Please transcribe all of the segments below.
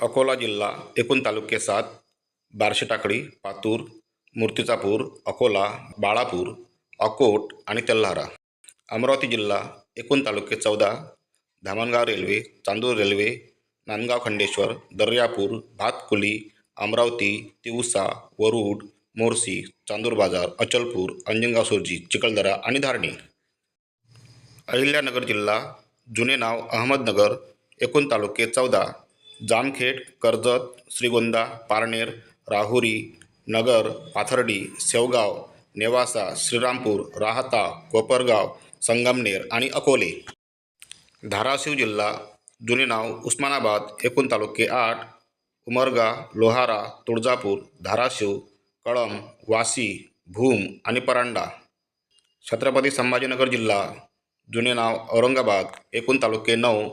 अकोला जिल्हा एकूण तालुके सात बारशे टाकळी पातूर मूर्तिजापूर अकोला बाळापूर अकोट आणि तेल्हारा. अमरावती जिल्हा एकूण तालुके चौदा धामणगाव रेल्वे चांदूर रेल्वे नांदगाव खंडेश्वर दर्यापूर भातकुली अमरावती तिवसा वरुड मोर्शी चांदूर बाजार अचलपूर अंजनगाव सुरजी चिखलदरा आणि धारणी. अहिल्यानगर जिल्हा जुने नाव अहमदनगर एकूण तालुके चौदा जामखेड कर्जत श्रीगोंदा पारनेर राहुरी नगर पाथर्डी शेवगाव नेवासा श्रीरामपूर राहता कोपरगाव संगमनेर आणि अकोले. धाराशिव जिल्हा जुने नाव उस्मानाबाद एकूण तालुके आठ उमरगा लोहारा तुळजापूर धाराशिव कळम वाशी भूम आणि परांडा. छत्रपती संभाजीनगर जिल्हा जुने नाव औरंगाबाद एकूण तालुके नऊ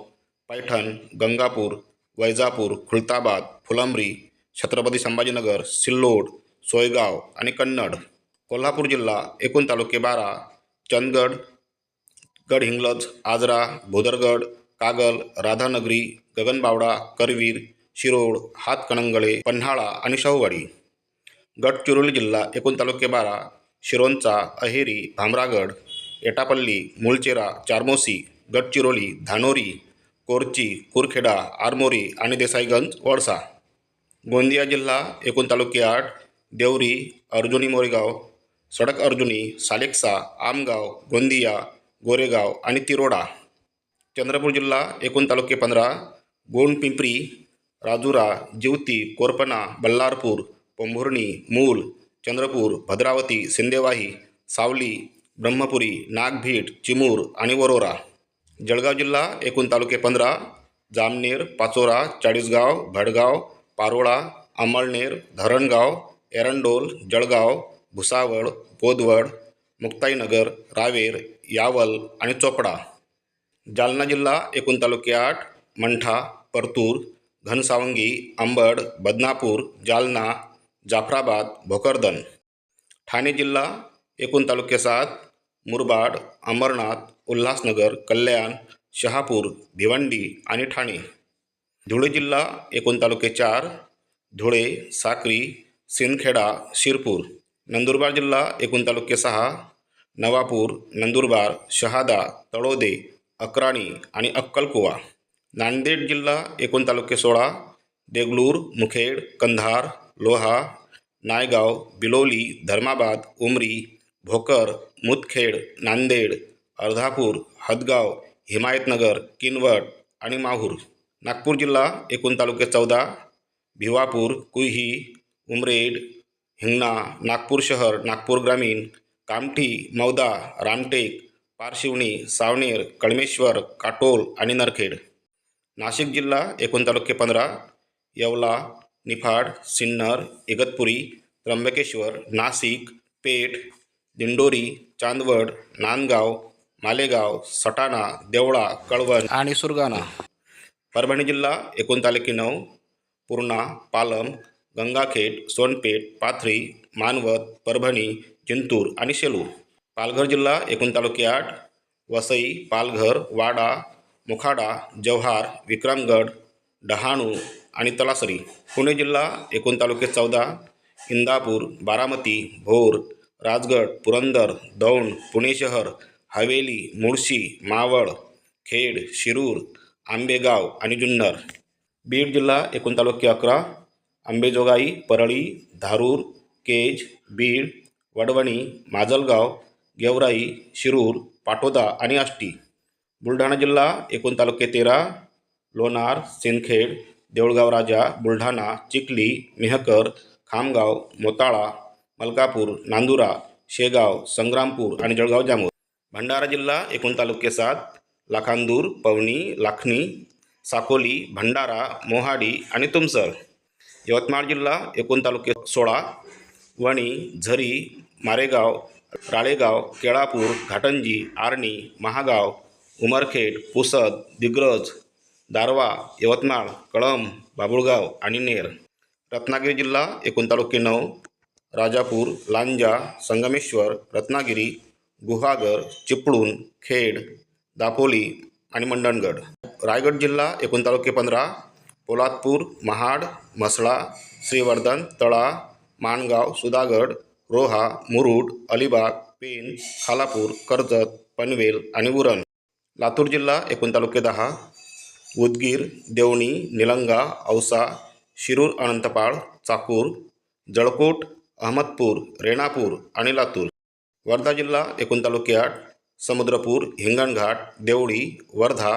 पैठण गंगापूर वैजापूर खुलताबाद फुलंब्री छत्रपती संभाजीनगर सिल्लोड सोयगाव आणि कन्नड. कोल्हापूर जिल्हा एकूण तालुके बारा चंदगड गडहिंग्लज आजरा भोदरगड कागल राधानगरी गगनबावडा करवीर शिरोड हातकणंगळे पन्हाळा आणि शाहूवाडी. गडचिरोली जिल्हा एकूण तालुके बारा शिरोंचा अहेरी भामरागड एटापल्ली मुळचेरा चारमोसी गडचिरोली धानोरी कोरची कुरखेडा आरमोरी आणि देसाईगंज वळसा गोंदिया जिल्हा एकूण तालुके आठ देवरी अर्जुनी मोरेगाव सडक अर्जुनी सालेक्सा आमगाव गोंदिया गोरेगाव आणि तिरोडा. चंद्रपूर जिल्हा एकूण तालुके पंधरा गोंडपिंपरी राजुरा जिवती कोरपणा बल्लारपूर पोंभुर्णी मूल चंद्रपूर भद्रावती सिंदेवाही सावली ब्रह्मपुरी नागभीट चिमूर आणि वरोरा. जळगाव जिल्हा एकूण तालुके पंधरा जामनेर पाचोरा चाळीसगाव भडगाव पारोळा अमळनेर धरणगाव एरंडोल जळगाव भुसावळ बोदवड मुक्ताईनगर रावेर यावल आणि चोपडा. जालना जिल्हा एकूण तालुके आठ मंठा परतूर घनसावंगी अंबड बदनापूर जालना जाफराबाद भोकरदन. ठाणे जिल्हा एकूण तालुके सात मुरबाड अंबरनाथ उल्हासनगर कल्याण शहापूर भिवंडी आणि ठाणे. धुळे जिल्हा एकूण तालुके चार धुळे साक्री सिंदखेडा शिरपूर. नंदुरबार जिल्हा एकूण तालुके सहा नवापूर नंदुरबार शहादा तळोदे अक्राणी आणि अक्कलकुवा. नांदेड जिल्हा एकूण तालुके सोळा देगलूर मुखेड कंधार लोहा नायगाव बिलोली धर्माबाद उमरी भोकर मुदखेड नांदेड अर्धापूर हदगाव हिमायतनगर किनवट आणि माहूर. नागपूर जिल्हा एकूण तालुके चौदा भिवापूर कुही उमरेड हिंगणा नागपूर शहर नागपूर ग्रामीण कामठी मौदा रामटेक पारशिवणी सावनेर कळमेश्वर काटोल आणि नरखेड. नाशिक जिल्हा एकूण तालुके पंधरा येवला निफाड सिन्नर इगतपुरी त्र्यंबकेश्वर नाशिक पेठ दिंडोरी चांदवड नांदगाव मालेगाव सटाणा देवळा कळवण आणि सुरगाणा. परभणी जिल्हा एकूण तालुके नऊ पूर्णा पालम गंगाखेड सोनपेठ पाथरी मानवत परभणी जिंतूर आणि शेलू पालघर जिल्हा एकूण तालुके आठ वसई पालघर वाडा मुखाडा जव्हार विक्रमगड डहाणू आणि तलासरी. पुणे जिल्हा एकूण तालुके चौदा इंदापूर बारामती भोर राजगड पुरंदर दौंड पुणे शहर हवेली मुळशी मावळ खेड शिरूर आंबेगाव आणि जुन्नर. बीड जिल्हा एकूण तालुके अकरा. आंबेजोगाई परळी धारूर केज बीड वडवणी माजलगाव गेवराई शिरूर पाटोदा आणि आष्टी. बुलढाणा जिल्हा एकूण तालुके तेरा. लोणार सिंदखेड देऊळगाव राजा बुलढाणा चिखली मेहकर खामगाव मोताळा मलकापूर नांदुरा शेगाव संग्रामपूर आणि जळगाव जामूर भंडारा जिल्हा एकूण तालुके सात लाखांदूर पवनी लाखणी साकोली भंडारा मोहाडी आणि तुमसर. यवतमाळ जिल्हा एकूण तालुके सोळा वणी झरी मारेगाव राळेगाव केळापूर घाटंजी आर्णी महागाव उमरखेड पुसद दिग्रज दारवा यवतमाळ कळंब बाबुळगाव आणि नेर. रत्नागिरी जिल्हा एकूण तालुके नऊ राजापूर लांजा संगमेश्वर रत्नागिरी गुहागर चिपळूण खेड दापोली आणि मंडणगड. रायगड जिल्हा एकूण तालुके पंधरा. पोलादपूर महाड म्हसळा श्रीवर्धन तळा माणगाव सुधागड रोहा मुरुड अलिबाग पेन खालापूर कर्जत पनवेल आणि उरण. लातूर जिल्हा एकूण तालुके दहा. उदगीर देवणी निलंगा औसा शिरूर अनंतपाळ चाकूर जळकोट अहमदपूर रेणापूर आणि लातूर. वर्धा जिल्हा एकूण तालुके आठ समुद्रपूर हिंगणघाट देवळी वर्धा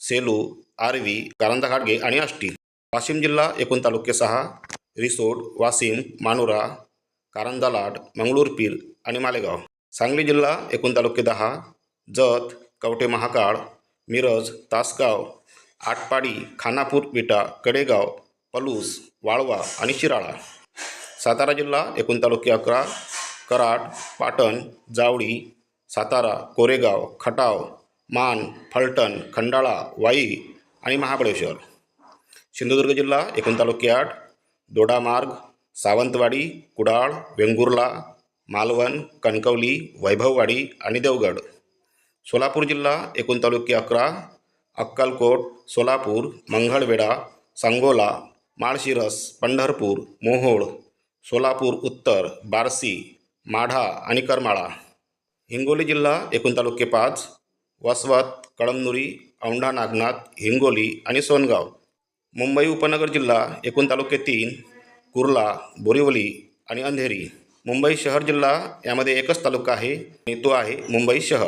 सेलू आर्वी कारंजा घाटगे आणि आष्टी. वाशिम जिल्हा एकूण तालुके सहा रिसोड वाशिम मानुरा कारंजा लाड मंगळूरपीर आणि मालेगाव. सांगली जिल्हा एकूण तालुके दहा जत कवटे महाकाळ मिरज तासगाव आटपाडी खानापूर विटा कडेगाव पलूस वाळवा आणि शिराळा. सातारा जिल्हा एकूण तालुके अकरा कराड पाटण जावळी सातारा कोरेगाव खटाव मान फलटण खंडाळा वाई आणि महाबळेश्वर. सिंधुदुर्ग जिल्हा एकूण तालुके आठ दोडामार्ग सावंतवाडी कुडाळ वेंगुर्ला मालवण कणकवली वैभववाडी आणि देवगड. सोलापूर जिल्हा एकूण तालुके अकरा अक्कलकोट सोलापूर मंगळवेढा सांगोला माळशिरस पंढरपूर मोहोळ सोलापूर उत्तर बार्शी माढा आणि करमाळा. हिंगोली जिल्हा एकूण तालुके पाच वसवत कळमनुरी औंढा नागनाथ हिंगोली आणि सोनगाव. मुंबई उपनगर जिल्हा एकूण तालुके तीन कुर्ला बोरिवली आणि अंधेरी. मुंबई शहर जिल्हा यामध्ये एकच तालुका आहे आणि तो आहे मुंबई शहर.